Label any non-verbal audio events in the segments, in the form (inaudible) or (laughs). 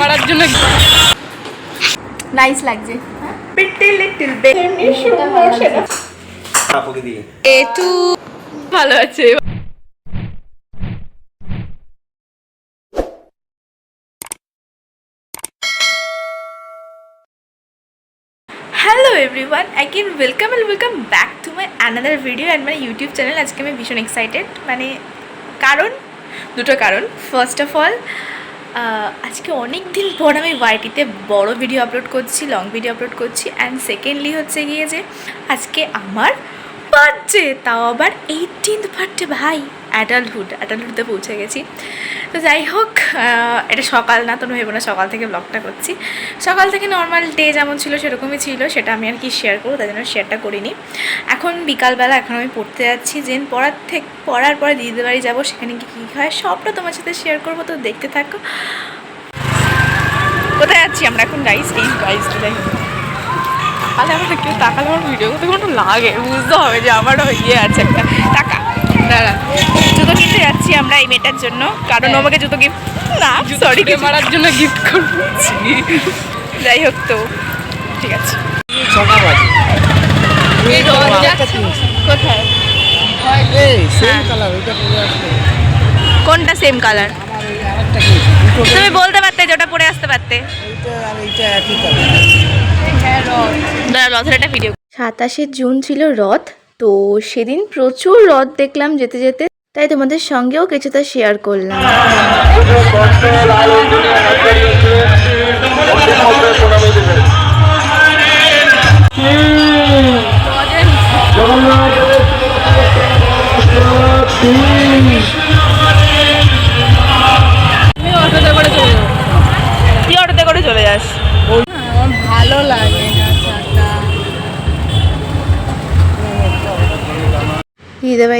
মারার জন্য নাইস লাগছে। পিটি লিটল আপনাকে দিয়ে এটু ভালো আছে। Hello everyone again welcome and welcome back to my another video and my YouTube channel আজকে আমি ভীষণ এক্সাইটেড মানে কারণ দুটো কারণ। ফার্স্ট অফ অল আজকে অনেক দিন পর আমি ওয়াইটিতে বড় ভিডিও আপলোড করছি লং ভিডিও আপলোড করছি অ্যান্ড সেকেন্ডলি হচ্ছে গিয়ে যে, আজকে আমার বার্থডে তাও আবার এইটিন্থ বার্থডে ভাই। অ্যাডাল্টহুড অ্যাডাল্টহুডে পৌঁছে গেছি। তো যাই হোক এটা সকাল না তো ভেবো না, সকাল থেকে ব্লগটা করছি। সকাল থেকে নর্মাল ডে যেমন ছিল, সেরকমই ছিল, সেটা আমি আর কি শেয়ার করব, তাই জন্য শেয়ারটা করিনি। এখন বিকালবেলা এখন আমি পড়তে যাচ্ছি জেন পড়ার থেকে, পড়ার পরে দিদিদের বাড়ি যাব, সেখানে কি, কী হয়, সবটা তোমার সাথে শেয়ার করব, তো দেখতে থাকো। কোথায় যাচ্ছি আমরা এখন গাইস এই গাইস যাই তাহলে আমার কেউ তাকালে আমার ভিডিও করতে কোনো লাগে, বুঝতে হবে যে আমারও ইয়ে আছে একটা। টাকা, দাঁড়া। জুতো কিনতে যাচ্ছি আমরা এই মেয়েটার জন্য। কারণ আমাকে জুতো গিফট না সরি মারার জন্য গিফট করছি। যাই হোক তো ঠিক আছে। হ্যাঁ। কোনটা সেম কালার তুমি বলতে পারতে যে ওটা পরে আসতে পারতে। রথের একটা ভিডিও সাতাশে জুন ছিল রথ তো সেদিন প্রচুর রথ দেখলাম যেতে যেতে। তাই তোমাদের সঙ্গেও কিছুটা শেয়ার করলাম। আমি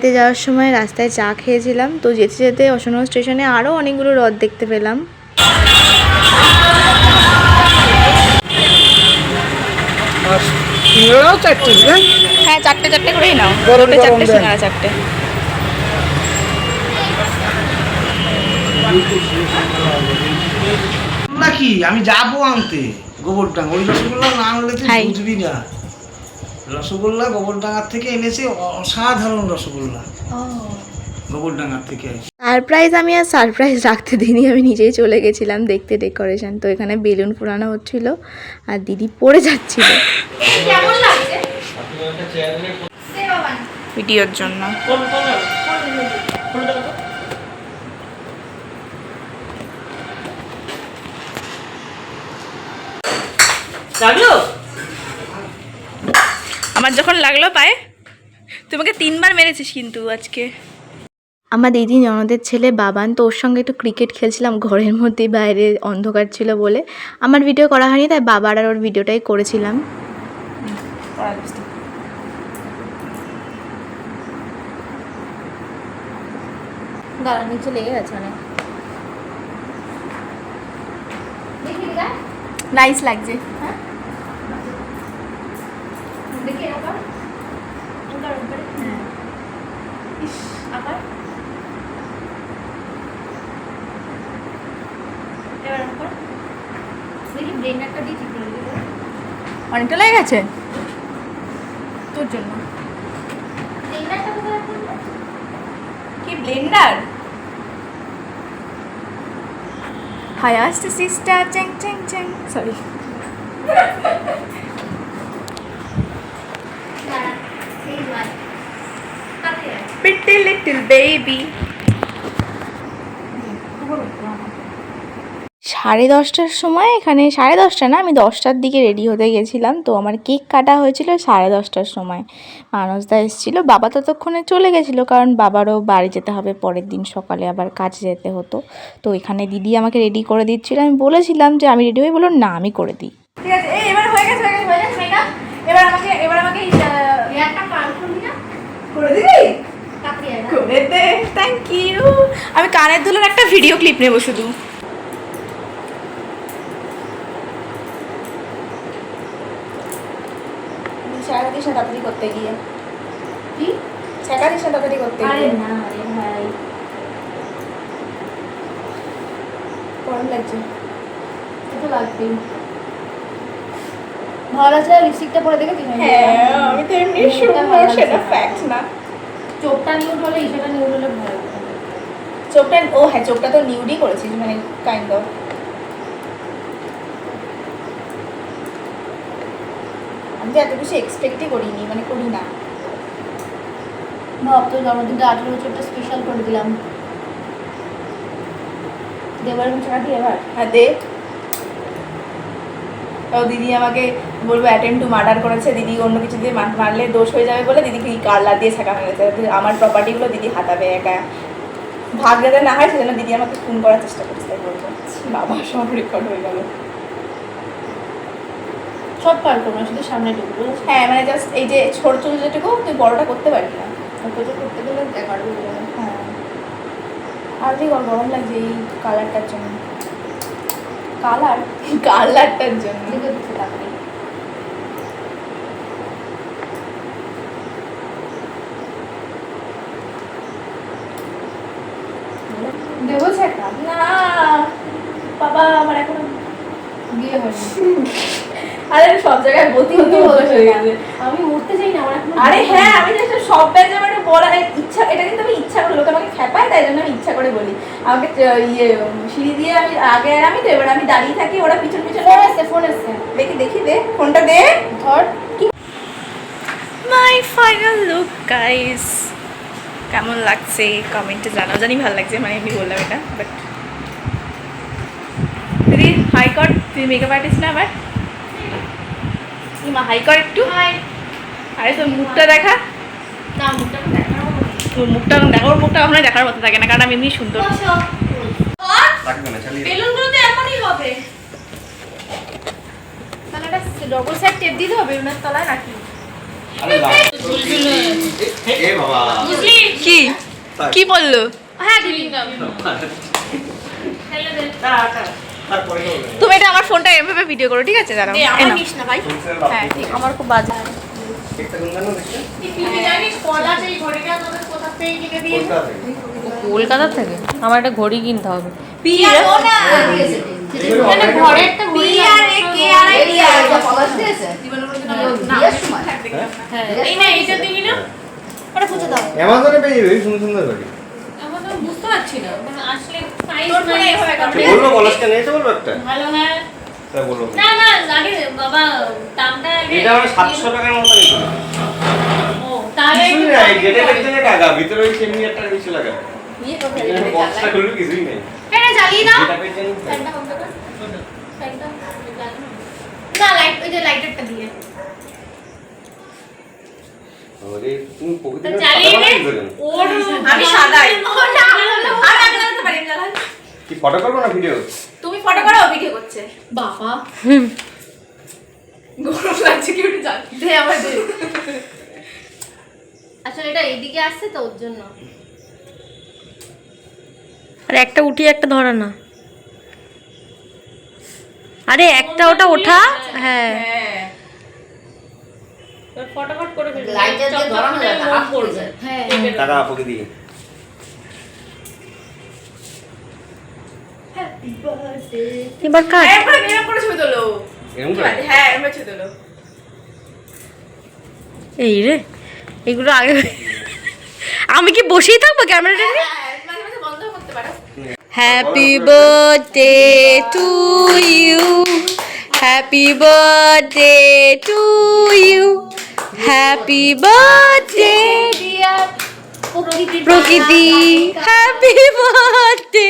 বাড়িতে যাওয়ার সময় রাস্তায় চা খেয়েছিলাম। তো যেতে যেতে অশোক স্টেশনে আরও অনেকগুলো রথ দেখতে পেলাম। হ্যাঁ? হ্যাঁ চারটে চারটে করেই নাও। চারটে। সিঙ্গারা চারটে। নাকি আমি যাব আনতে। গোবরডাঙ্গা ওই রসগোল্লা না আনলে তুই বুঝবি না। রসগোল্লা গোবরডাঙ্গার থেকে এনেছে অসাধারণ রসগোল্লা। গোবরডাঙ্গার থেকে সারপ্রাইজ আমি আর সারপ্রাইজ রাখতে দিনই আমি নিজেই চলে গেছিলাম দেখতে ডেকোরেশন। তো এখানে বেলুন পোড়ানো হচ্ছিল আর দিদি পড়ে যাচ্ছিল। ভিডিওর জন্য। আমার যখন লাগল পায়ে তোমাকে তিনবার মেরেছিস কিন্তু আজকে। আমার দিদি ননদের ছেলে বাবান তো ওর সঙ্গে একটু ক্রিকেট খেলছিলাম ঘরের মধ্যে বাইরে অন্ধকার ছিল বলে। আমার ভিডিও করা হয়নি তাই বাবার আর ওর ভিডিওটাই করেছিলাম। দাঁড়া নিচে লেগে গেছে অনেক। নাইস লাগছে। হ্যাঁ হ্যাঁ। ইস আবার? এবার আবার দেখি ব্লেন্ডারটা দিয়ে ঠিক করে দিবো। অনেকটা লেগে গেছে? তোর জন্য। কি ব্লেন্ডার? হায়াস্ট সিস্টার চ্যাং চ্যাং চ্যাং সরি পিটি লিটল বেবি সাড়ে দশটার সময় এখানে সাড়ে দশটা না আমি দশটার দিকে রেডি হতে গেছিলাম। তো আমার কেক কাটা হয়েছিল সাড়ে দশটার সময়। মানসদা এসেছিল বাবা ততক্ষণে চলে গেছিল কারণ বাবারও বাড়ি যেতে হবে পরের দিন সকালে আবার কাজে যেতে হতো। তো এখানে দিদি আমাকে রেডি করে দিচ্ছিল। আমি বলেছিলাম যে আমি রেডি হয়ে বলল না আমি করে দিই। ঠিক আছে এবার হয়ে গেছে হয়ে গেছে হয়ে গেছে এবার আমাকে এবার আমাকে করে দিবি? করে দে থ্যাংক ইউ আমি কানের দুলের একটা ভিডিও ক্লিপ নেব শুধু। তাড়াতাড়ি করতে গিয়ে। কি? তাড়াতাড়ি করতে গিয়ে। না রে ভাই। গরম লাগছে। লাগবেই ভালো আছে লিপস্টিকটা পরে দেখেছিস হ্যাঁ আমি তো এমনি লাগছে। সেটা ফ্যাক্ট না। চোখটা নিউড হলে ইসেটা নিউড হলে ভালো চোখটা ও হ্যাঁ চোখটা তো নিউডই করেছিস মানে কাইন্ড অফ আমি তো এত কিছু এক্সপেক্টই করিনি মানে করি না। ভাব তোর জন্মদিনটা আঠেরো বছরটা স্পেশাল করে দিলাম। দেবার ছাড়া দিয়ে এবার। হ্যাঁ দে। তাও দিদি আমাকে বলব অ্যাটেম্প টু মার্ডার করেছে দিদি অন্য কিছু দিয়ে মারলে দোষ হয়ে যাবে বলে দিদিকে কারলা দিয়ে ছাকা মেরেছে আমার প্রপার্টিগুলো দিদি হাতাবে একা। ভাগ যাতে না হয় সেজন্য দিদি আমাকে ফোন করার চেষ্টা করছে তাই বলব বাবা সব রেকর্ড হয়ে গেল। সব পার করব শুধু সামনে ঢুকবো। হ্যাঁ মানে জাস্ট এই যে ছোট ছোট যেটুকু তুই বড়টা করতে পারবি না। করতে গেলে হ্যাঁ আর গরম লাগছে এই কালারটার জন্য। কালার? কালারটার জন্য দিকে দিতে লাগবে। দেবো সেটা না বাবা আমার এখন বিয়ে হয়নি। আরে সব জায়গায় গতি হতে অভ্যাস হয়ে গেছে। আমি উঠতে চাই না আমার এখন আরে হ্যাঁ আমি সব ব্যাচে মানে বলা ইচ্ছা এটা কিন্তু আমি ইচ্ছা করে লোকে আমাকে খেপায় তাই জন্য আমি ইচ্ছা করে বলি। আমাকে ইয়ে সিঁড়ি দিয়ে আমি আগে আর আমি তো এবার আমি দাঁড়িয়ে থাকি ওরা পিছন পিছন ফোন এসছে ফোন এসছে। দেখি দেখি দে ফোনটা দে। ধর। মাই ফাইনাল লুক গাইস কেমন লাগছে? কমেন্টে জানাও। জানি ভালো লাগছে মানে এমনি বললাম এটা বাট দিদি হাই কর তুই মেকআপ আর্টিস্ট না আবার? মা হাই কর একটু? হাই আরে তোর মুখটা দেখা। না মুখটা দেখার মতো নেই। তোর মুখটা দেখা মুখটা আপনার দেখার মতো থাকে না কারণ আমি এমনি সুন্দর। বসো। থাকবে না চালিয়ে বেলুনগুলো তো এমনই হবে। তাহলে একটা ডবল সাইড টেপ দিতে হবে বেলুনের তলায় নাকি? কি? কি বলল? হ্যাঁ তুমি এটা আমার ফোনটা এভাবে ভিডিও করো ঠিক আছে? দাঁড়াও। হ্যাঁ ঠিক আমার খুব বাজে। একটা গুণ জানো দেখতে জানিস কলা সেই ঘড়িটা তোদের কোথা থেকে কিনে দিয়েছে কলকাতা থেকে আমার একটা ঘড়ি কিনতে হবে না মানে ঘরে একটা ঘড়ি পিয়ার কে আর আই পিয়ার এই না এইটা দিবি না ওটা খুঁজে দাও অ্যামাজনে পেয়ে যাবে সুন্দর সুন্দর গাড়ি বুঝতে পারছি না মানে আসলে সাইজ তোর ফোনে এভাবে তো কাটবে। বলব পলাশকে নিয়েছে বলব একটা ভালো হ্যাঁ তাই বলব না না আগে বাবা দামটা এটা আমার সাতশো টাকার মতো নিতে ও তাহলে করে। দেখতে টাকা ভিতরে ওই সেমি একটা কিছু লাগা বক্সটা খুললে কিছুই নেই এটা জ্বালিয়ে দাও যেটা পেয়েছেন ফ্যানটা বন্ধ কর ফ্যানটা না লাইট ওই যে লাইটারটা দিয়ে আমাদের তুমি তা জ্বালিয়ে ওর আমি সাদাই আগে পারি না কি ফটো করব না ভিডিও ফটো করো ভিডিও করছে। বাবা। গরম লাগছে কি ওটা জানি। দে আমার দে। আসলে এটা এইদিকে আসছে তো ওর জন্য। আরে একটা উঠিয়ে একটা ধরা না। আরে একটা ওটা ওঠা। হ্যাঁ। হ্যাঁ। ফটাফট করে লাইটার দিয়ে ধরানো যায় না, হাত পড়ে যায়। হ্যাঁ। টাকা প্রকৃতি এবার কাট। এরপরে এরকম করে ছবি তোলো। এরকম করে? হ্যাঁ এরকম ছবি তোলো। এই রে এগুলো আগে আমি কি বসেই থাকব ক্যামেরাটা নিয়ে? হ্যাঁ মাঝে বন্ধ করতে পারো। Happy birthday to you happy birthday to you happy birthday Prakriti happy birthday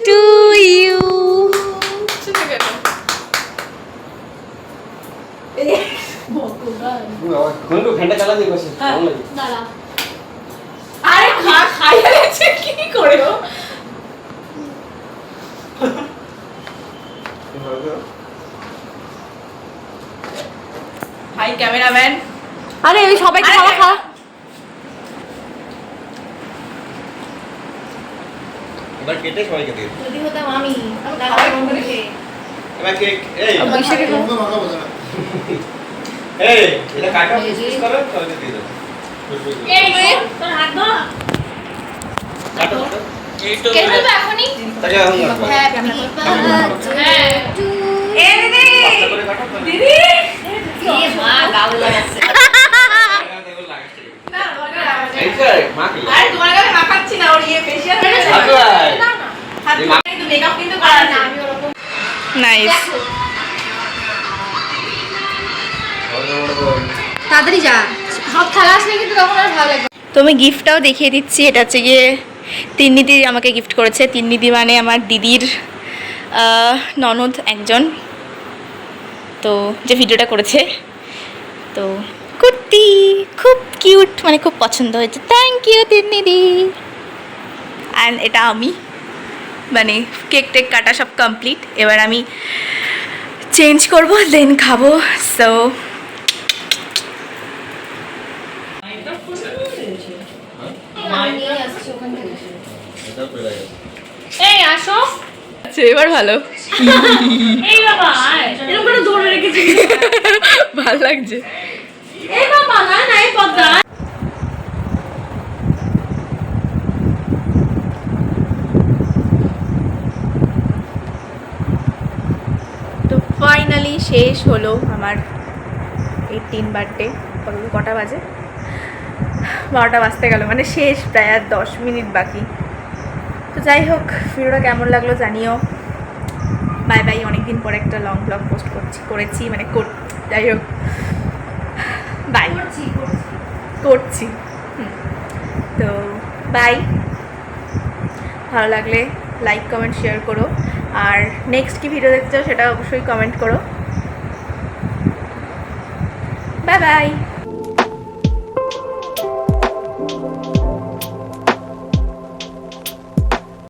to you কেমন লাগে। দাঁড়া। আরে খা খাইয়ে গেছে কি করে হাই ক্যামেরাম্যান আরে ওই সবাই খাওয়া খা একবার কেটে সবাইকে দিয়ে যদি হতাম আমি এবার কে এই। এই এটা কাটা শেষ করো সবাইকে দিয়ে দাও। এই তোর হাত ধর। কাটো এইটা কেটে দেবে এখনই? তাকে এখন হ্যাঁ, হ্যাঁ।, হ্যাঁ। এ দিদি! দিদি! এ মা গাউল লাগাচ্ছে না বগা আরে তোমার গায়ে মাখাচ্ছি না ওর ইয়ে ফেশিয়াল আমি ওরকম নাইস তাড়াতাড়ি যা। সব খেলা আসলে কিন্তু তখন আর ভালো লাগবে না। তো আমি গিফটটাও দেখিয়ে দিচ্ছি। এটা হচ্ছে গিয়ে তিন্নিদি আমাকে গিফট করেছে। তিন্নিদি মানে আমার দিদির ননদ একজন। তো যে ভিডিওটা করেছে। তো কুর্তি খুব কিউট মানে খুব পছন্দ হয়েছে। Thank you তিন্নিদি। অ্যান্ড এটা আমি। মানে কেক টেক কাটা সব কমপ্লিট এবার আমি চেঞ্জ করব দেন খাব। সো এই আসো। আচ্ছা এবার ভালো। (laughs) এই বাবা এরকম করে ধরে রেখেছি (laughs) ভালো লাগছে। এই বাবা না না এই পদ্মা তো ফাইনালি শেষ হলো আমার এইটিন বার্থডে কটা বাজে? বারোটা বাজতে গেল মানে শেষ প্রায় আর দশ মিনিট বাকি। তো যাই হোক ভিডিওটা কেমন লাগল জানিও। বাই বাই অনেকদিন পরে একটা লং ব্লগ পোস্ট করছি করেছি মানে যাই হোক। বাই করছি করছি। করছি। তো বাই ভালো লাগলে লাইক কমেন্ট শেয়ার করো। আর নেক্সট কি ভিডিও দেখতে চাও সেটা অবশ্যই কমেন্ট করো। Bye bye